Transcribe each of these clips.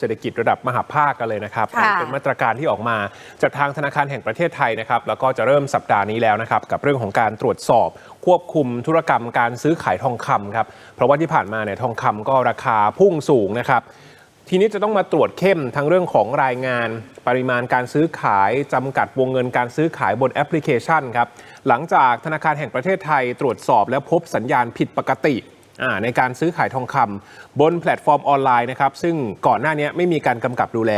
เศรษฐกิจระดับมหาภาคกันเลยนะครับค่ะเป็นมาตรการที่ออกมาจากทางธนาคารแห่งประเทศไทยนะครับ แล้วก็จะเริ่มสัปดาห์นี้แล้วนะครับ กับเรื่องของการตรวจสอบควบคุมธุรกรรมการซื้อขายทองคำครับ เพราะว่าที่ผ่านมาเนี่ยทองคำก็ราคาพุ่งสูงนะครับทีนี้จะต้องมาตรวจเข้มทั้งเรื่องของรายงาน ปริมาณการซื้อขายจำกัดวงเงินการซื้อขายบนแอปพลิเคชันครับหลังจากธนาคารแห่งประเทศไทยตรวจสอบและพบสัญญาณผิดปกติอ่า ในการซื้อขายทองคำบนแพลตฟอร์มออนไลน์นะครับซึ่งก่อนหน้านี้ไม่มีการกำกับดูแล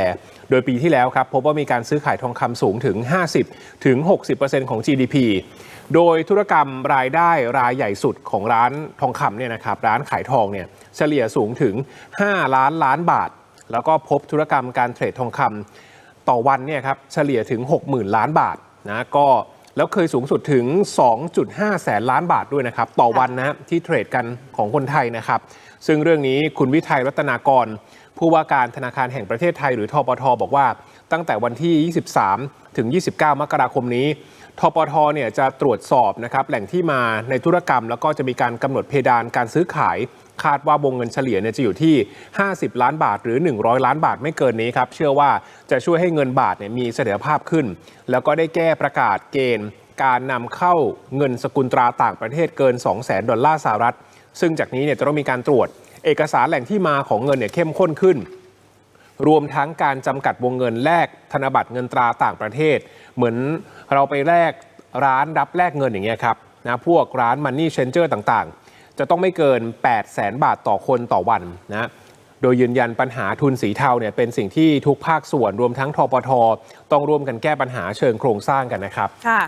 โดยปีที่แล้วครับพบว่ามีการซื้อขายทองคำสูงถึง 50ถึง60%ของ GDP โดยธุรกรรมรายได้รายใหญ่สุดของร้านทองคำเนี่ยนะครับร้านขายทองเนี่ยเฉลี่ยสูงถึง 5 ล้านล้านบาท แล้วก็พบธุรกรรมการเทรดทองคำต่อวันเนี่ยครับเฉลี่ยถึง 60,000 ล้านบาทนะก็ แล้วเคยสูงสุดถึง 2.5 แสนล้านบาทด้วยนะครับ ต่อวันนะที่เทรดกันของคนไทยนะครับ ซึ่งเรื่องนี้คุณวิทัยรัตนากร ผู้ว่าการธนาคารแห่งประเทศไทยหรือทปทบอกว่า ตั้งแต่วันที่ 23 ถึง 29 มกราคมนี้ทปทเนี่ยจะตรวจสอบนะครับแหล่งที่มาในธุรกรรม แล้วก็จะมีการกำหนดเพดานการซื้อขาย คาดว่าวงเงินเฉลี่ยเนี่ยจะอยู่ที่ 50 ล้านบาทหรือ 100 ล้านบาทไม่เกินนี้ครับ เชื่อว่าจะช่วยให้เงินบาทเนี่ยมีเสถียรภาพขึ้น แล้วก็ได้แก้ประกาศเกณฑ์ การนำเข้าเงินสกุลตราต่างประเทศเกิน 2 0 0 0 0 0 ดอลลาร์สหรัฐ ซึ่งจากนี้เนี่ยจะต้องมีการตรวจ เอกสารแหล่งที่มาของเงินเนี่ยเข้มข้นขึ้น รวมทั้งการจำกัดวงเงินแลกธนบัตรเงินตราต่างประเทศ เหมือนเราไปแลกร้านรับแลกเงินอย่างเงี้ยครับนะพวกร้านมันนี่เชนเจอร์ต่างๆ จะต้องไม่เกิน 8 0 0แสนบาทต่อคนต่อวันนะโดยยืนยันปัญหาทุนสีเทาเนี่ยเป็นสิ่งที่ทุกภาคส่วนรวมทั้งทปทต้องร่วมกันแก้ปัญหาเชิงโครงสร้างกันนะครับค่ะ